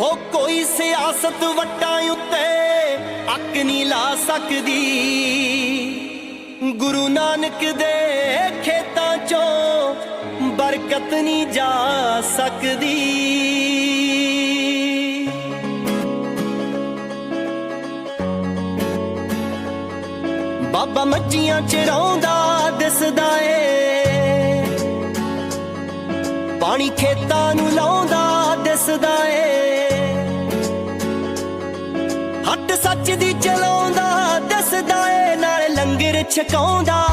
ਉਹ ਕੋਈ ਸਿਆਸਤ ਵਟਾਂ ਉੱਤੇ ਅੱਕ ਨਹੀਂ ਲਾ ਸਕਦੀ। ਗੁਰੂ ਨਾਨਕ ਦੇ ਖੇਤਾਂ ਚੋਂ ਬਰਕਤ ਨਹੀਂ ਜਾ ਸਕਦੀ। ਬਾਬਾ ਮੱਝੀਆਂ ਚਰਾਉਂਦਾ ਦਿਸਦਾ ਏ। ਪਾਣੀ ਖੇਤਾਂ ਨੂੰ ਲਾਉਂਦਾ ਹੱਟ ਸੱਚ ਦੀ ਚਲਾਉਂਦਾ ਦਿਸਦਾ ਏ ਨਾਲ ਲੰਗਰ ਛਕਾਉਂਦਾ।